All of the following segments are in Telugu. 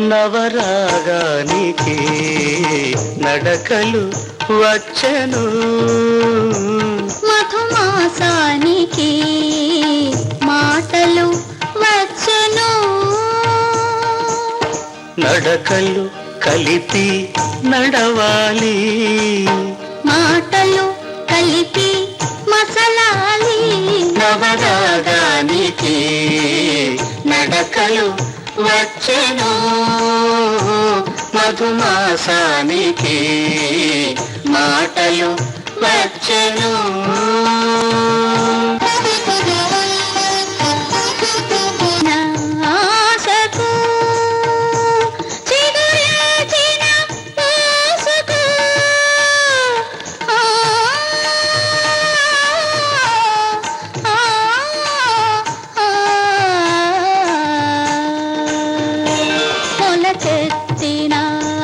నవరాగానికి నడకలు వచ్చను. మధుమాసానికి మాటలు వచ్చను. నడకలు కలిపి నడవాలి. మాటలు కలిపి మసలాలి. నవరాగానికి నడకలు వచ్చను మధుమాసానికి మాటలు వచ్చను. మొలకెత్తిన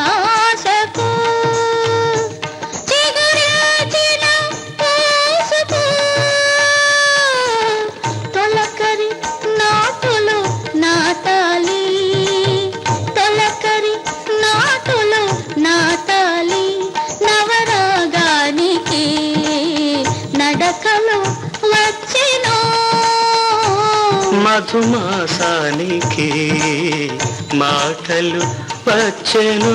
ఆశకు చిగురించిన ఊసుకు తొలకరి నాటులు నాటాలి తొలకరి నాటులు నాటాలి నవరాగానికి నడకలు వచ్చినో. మధుమాసానికి మాటలు వచ్చను.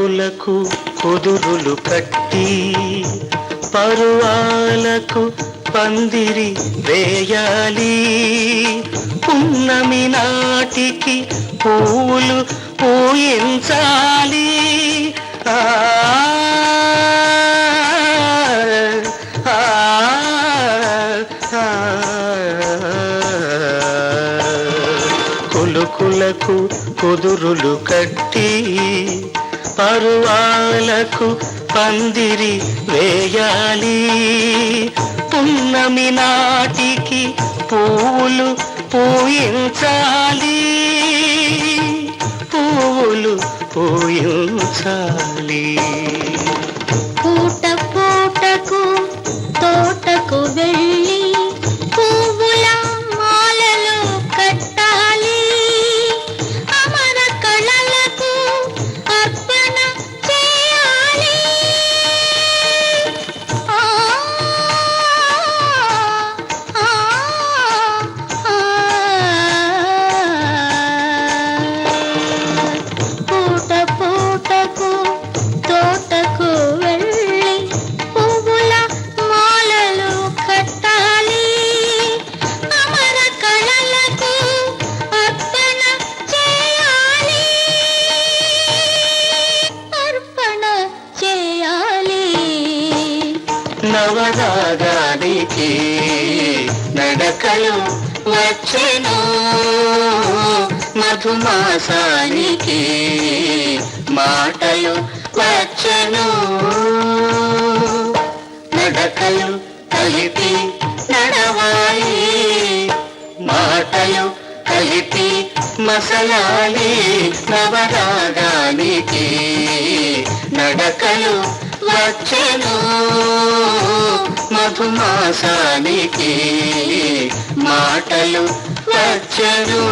కొలుకులకు కుదురులు కట్టి పరువాలకు పందిరి వేయాలి. పున్నమి నాటికి పూలు పూయించాలి. ఆ, ఆ, కొలుకులకు కుదురులు కట్టి పరువాలకు పందిరి వేయాలి. పున్నమి నాటికి పూలు పూయించాలి. పూలు పూయించాలి. నవరాగానికి నడకలు వచ్చెను. మధుమాసానికి మాటలు వచ్చెను. నడకలు కలిపి నడవాలి. మాటలు కలిపి మసలాలి నవరాగానికి నడకలు వచ్చెను మధుమాసానికి మాటలు వచ్చెను.